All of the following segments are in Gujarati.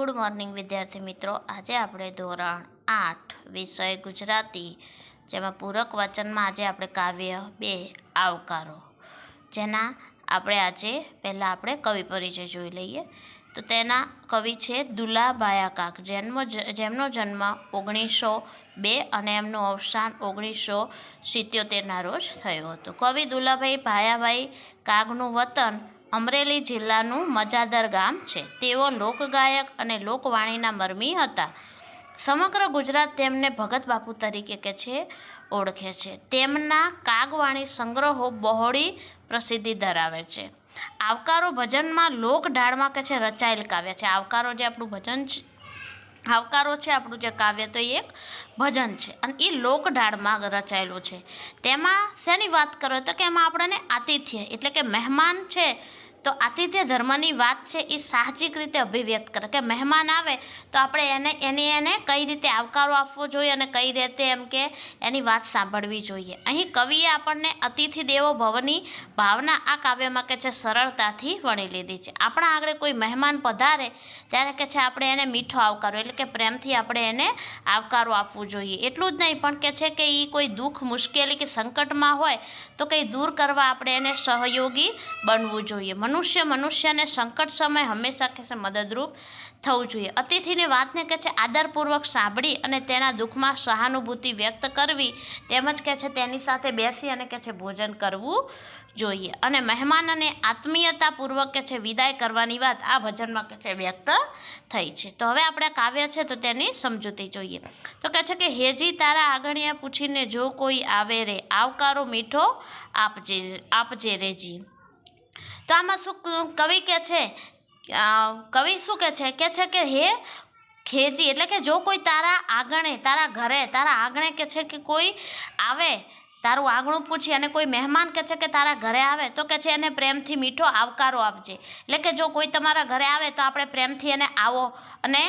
ગુડ મોર્નિંગ વિદ્યાર્થી મિત્રો. આજે આપણે ધોરણ આઠ, વિષય ગુજરાતી, જેમાં પૂરક વચનમાં આજે આપણે કાવ્ય બે, આવકારો. જેના આપણે આજે પહેલાં આપણે કવિ પરિચય જોઈ લઈએ. તો તેના કવિ છે દુલાભાયા કાક જન્મ જેમનો જન્મ ઓગણીસો બે અને એમનું અવસાન ઓગણીસો સિત્યોતેરના રોજ થયો હતો. કવિ દુલાભાઈ ભાયાભાઈ કાગનું વતન અમરેલી જિલ્લાનું મજાદર ગામ છે. તેઓ લોકગાયક અને લોકવાણીના મરમી હતા. સમગ્ર ગુજરાત તેમને ભગત બાપુ તરીકે કે છે, ઓળખે છે. તેમના કાગવાણી સંગ્રહો બહોળી પ્રસિદ્ધિ ધરાવે છે. આવકારો ભજનમાં લોક ઢાળમાં કે છે, રચાયેલ કાવ્ય છે. આવકારો જે આપણું ભજન આવકારો છે આપણું જે કાવ્ય તો એ એક ભજન છે. અને એ લોકઢાળમાં રચાયેલું છે. તેમાં શેની વાત કરો તો કે એમાં આપણને આતિથ્ય એટલે કે મહેમાન છે તો આતિથ્ય ધર્મની વાત છે એ સાહજિક રીતે અભિવ્યક્ત કરે કે મહેમાન આવે તો આપણે એને, એની, એને કઈ રીતે આવકારો આપવો જોઈએ અને કઈ રીતે એમ કે એની વાત સાંભળવી જોઈએ. અહીં કવિએ આપણને અતિથિ દેવો ભવની ભાવના આ કાવ્યમાં કે છે સરળતાથી વણી લીધી છે. આપણા આગળ કોઈ મહેમાન પધારે ત્યારે કે છે આપણે એને મીઠો આવકારો, એટલે કે પ્રેમથી આપણે એને આવકારો આપવું જોઈએ. એટલું જ નહીં, પણ કે છે કે એ કોઈ દુઃખ, મુશ્કેલી કે સંકટમાં હોય તો કંઈ દૂર કરવા આપણે એને સહયોગી બનવું જોઈએ. મનુષ્ય મનુષ્યને સંકટ સમય હંમેશા કે છે મદદરૂપ થવું જોઈએ. અતિથિની વાતને કે છે, આદરપૂર્વક સાંભળી અને તેના દુઃખમાં સહાનુભૂતિ વ્યક્ત કરવી. તેમજ કે છે, તેની સાથે બેસી અને કે છે, ભોજન કરવું જોઈએ. અને મહેમાનને આત્મીયતાપૂર્વક કે છે, વિદાય કરવાની વાત આ ભજનમાં કે છે, વ્યક્ત થઈ છે. તો હવે આપણે કાવ્ય છે તો તેની સમજૂતી જોઈએ. તો કહે છે કે હેજી તારા આગણીયા પૂછીને જો કોઈ આવે રે, આવકારો મીઠો આપજે આપજે રેજી તો આમાં શું કવિ કે છે કવિ શું કે છે? કે છે કે, હે ખેજી એટલે કે જો કોઈ તારા આંગણે, તારા ઘરે, તારા આંગણે કે છે કે કોઈ આવે, તારું આંગણું પૂછી અને કોઈ મહેમાન કે છે કે તારા ઘરે આવે, તો કે છે એને પ્રેમથી મીઠો આવકારો આપજે. એટલે કે જો કોઈ તમારા ઘરે આવે, તો આપણે પ્રેમથી એને આવો અને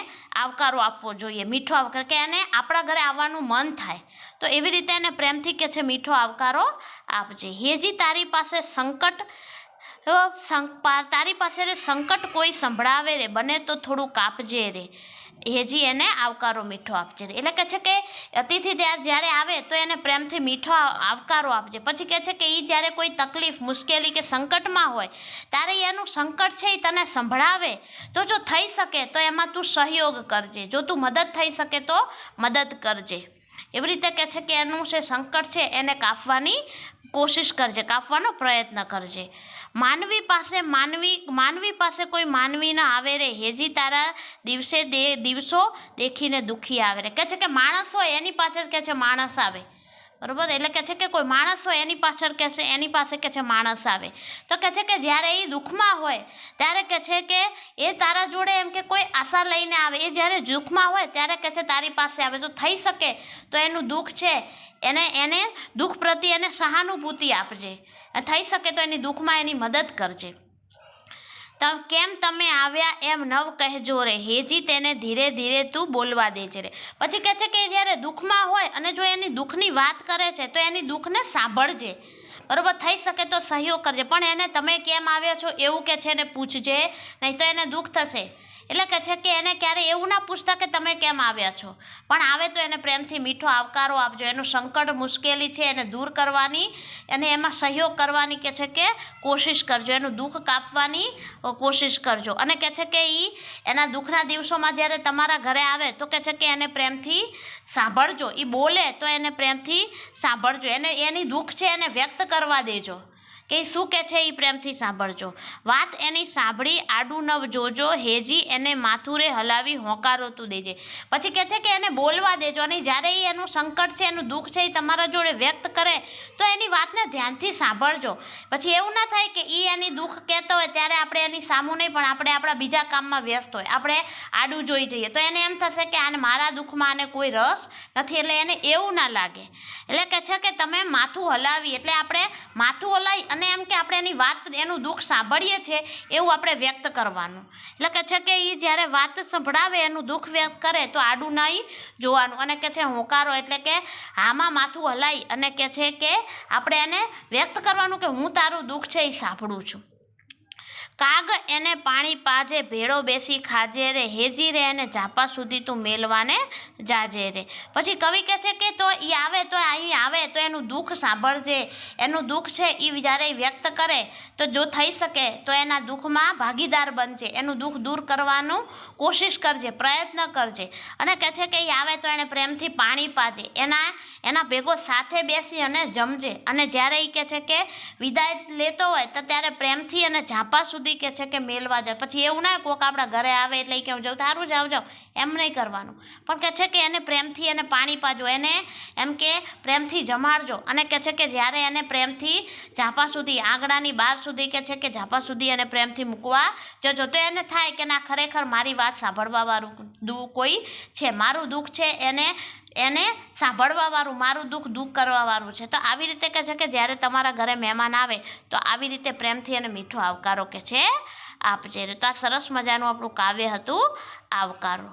આવકારો આપવો જોઈએ, મીઠો આવકાર કે એને આપણા ઘરે આવવાનું મન થાય. તો એવી રીતે એને પ્રેમથી કે છે મીઠો આવકારો આપજે. હેજી તારી પાસે સંકટ તારી પાસે રે સંકટ કોઈ સંભળાવે રે, બને તો થોડું કાપજે રે. હેજી એને આવકારો મીઠો આપજે એટલે કે છે કે અતિથિ ત્યારે જ્યારે આવે તો એને પ્રેમથી મીઠો આવકારો આપજે. પછી કહે છે કે એ જ્યારે કોઈ તકલીફ, મુશ્કેલી કે સંકટમાં હોય, ત્યારે એનું સંકટ છે એ તને સંભળાવે. તો જો થઈ શકે તો એમાં તું સહયોગ કરજે. જો તું મદદ થઈ શકે તો મદદ કરજે. એવી રીતે કહે છે કે એનું જે સંકટ છે એને કાપવાની કોશિશ કરજે, કાપવાનો પ્રયત્ન કરજે. માનવી પાસે માનવી માનવી પાસે કોઈ માનવી ન આવે રે, હેજી તારા દિવસે દે, દિવસો દેખીને દુઃખી આવે રે. કહે છે કે માણસ હોય એની પાસે જ કહે છે માણસ આવે. બરાબર? એટલે કે છે કે કોઈ માણસ હોય, એની પાછળ કહે છે, એની પાસે કે છે માણસ આવે. તો કહે છે કે જ્યારે એ દુઃખમાં હોય, ત્યારે કહે છે કે એ તારા જોડે એમ કે કોઈ આશા લઈને આવે. એ જ્યારે દુઃખમાં હોય, ત્યારે કહે છે તારી પાસે આવે. તો થઈ શકે તો એનું દુઃખ છે, એને એને દુઃખ પ્રત્યે એને સહાનુભૂતિ આપજે. થઈ શકે તો એની દુઃખમાં એની મદદ કરજે. કેમ તમે આવ્યા એમ નવ કહેજો રે. હેજી તેને ધીરે ધીરે તું બોલવા દેજે રે. પછી કહે છે કે જ્યારે દુઃખમાં હોય અને જો એની દુઃખની વાત કરે છે તો એની દુઃખને સાંભળજે. બરાબર, થઈ શકે તો સહયોગ કરજે. પણ એને તમે કેમ આવ્યા છો એવું કે છે એને પૂછજે, નહીં તો એને દુઃખ થશે. એટલે કે છે કે એને ક્યારે એવું ના પૂછતા કે તમે કેમ આવ્યા છો. પણ આવે તો એને પ્રેમથી મીઠો આવકારો આપજો. એનું સંકટ મુશ્કેલી છે, એને દૂર કરવાની અને એમાં સહયોગ કરવાની કે છે કે કોશિશ કરજો. એનું દુઃખ કાપવાની કોશિશ કરજો. અને કે છે કે એ એના દુઃખના દિવસોમાં જ્યારે તમારા ઘરે આવે તો કે છે કે એને પ્રેમથી સાંભળજો. એ બોલે તો એને પ્રેમથી સાંભળજો. એને, એની દુઃખ છે એને વ્યક્ત કરવા દેજો. કે શું કે છે એ પ્રેમથી સાંભળજો. વાત એની સાંભળી, આડું નવ જોજો, હેજી એને માથુરે હલાવી હોંકારો તું દેજે. પછી કહે છે કે એને બોલવા દેજો અને જ્યારે એ એનું સંકટ છે, એનું દુઃખ છે એ તમારા જોડે વ્યક્ત કરે, તો એની વાતને ધ્યાનથી સાંભળજો. પછી એવું ના થાય કે એ એની દુઃખ કહેતો હોય ત્યારે આપણે એની સામું નહીં, પણ આપણે આપણા બીજા કામમાં વ્યસ્ત હોય. આપણે આડું જોઈ જઈએ. તો એને એમ થશે કે આને મારા દુઃખમાં આને કોઈ રસ નથી, એટલે એને એવું ના લાગે. એટલે કે છે કે તમે માથું હલાવી, એટલે આપણે માથું હલાવી અને એમ કે આપણે એની વાત, એનું દુઃખ સાંભળીએ છીએ, એવું આપણે વ્યક્ત કરવાનું. એટલે કે છે કે એ જ્યારે વાત સંભળાવે, એનું દુઃખ વ્યક્ત કરે, તો આડું નહીં જોવાનું. અને કે છે હોંકારો એટલે કે હામાં માથું હલાવી અને કે છે કે આપણે એને વ્યક્ત કરવાનું કે હું તારું દુઃખ છે એ સાંભળું છું. કાગ એને પાણી પાજે, ભેળો બેસી ખાજે રે, હેજી રે એને ઝાપા સુધી તું મેલવાને જાજે રે. પછી કવિ કહે છે કે તો એ આવે દુઃખ સાંભળજે. એનું દુઃખ છે એ જ્યારે વ્યક્ત કરે તો જો થઈ શકે તો એના દુઃખમાં ભાગીદાર બનજે. એનું દુઃખ દૂર કરવાનું કોશિશ કરજે, પ્રયત્ન કરજે. અને કહે છે કે એ આવે તો એને પ્રેમથી પાણી પાજે. એના એના ભેગો સાથે બેસી અને જમજે. અને જ્યારે એ કહે છે કે વિદાય લેતો હોય તો ત્યારે પ્રેમથી અને ઝાંપા સુધી કહે છે કે મેલવા જાય. પછી એવું ના કોક આપણા ઘરે આવે એટલે એ કે હું જાઉં તારું જ આવજો એમ નહીં કરવાનું. પણ કહે છે કે એને પ્રેમથી એને પાણી પાજો. એને એમ કે, પ્રેમથી જમાડજો. અને કહે છે કે જ્યારે એને પ્રેમથી ઝાંપા સુધી, આંગણાની બહાર સુધી કે છે કે ઝાંપા સુધી એને પ્રેમથી મૂકવા જજો તો એને થાય કે ના, ખરેખર મારી વાત સાંભળવાવાળું દુ કોઈ છે. મારું દુઃખ છે એને એને સાંભળવાવાળું, મારું દુઃખ દુઃખ કરવાવાળું છે. તો આવી રીતે કહે છે કે જ્યારે તમારા ઘરે મહેમાન આવે, તો આવી રીતે પ્રેમથી અને મીઠો આવકારો કે છે આપજે. તો આ સરસ મજાનું આપણું કાવ્ય હતું આવકારો.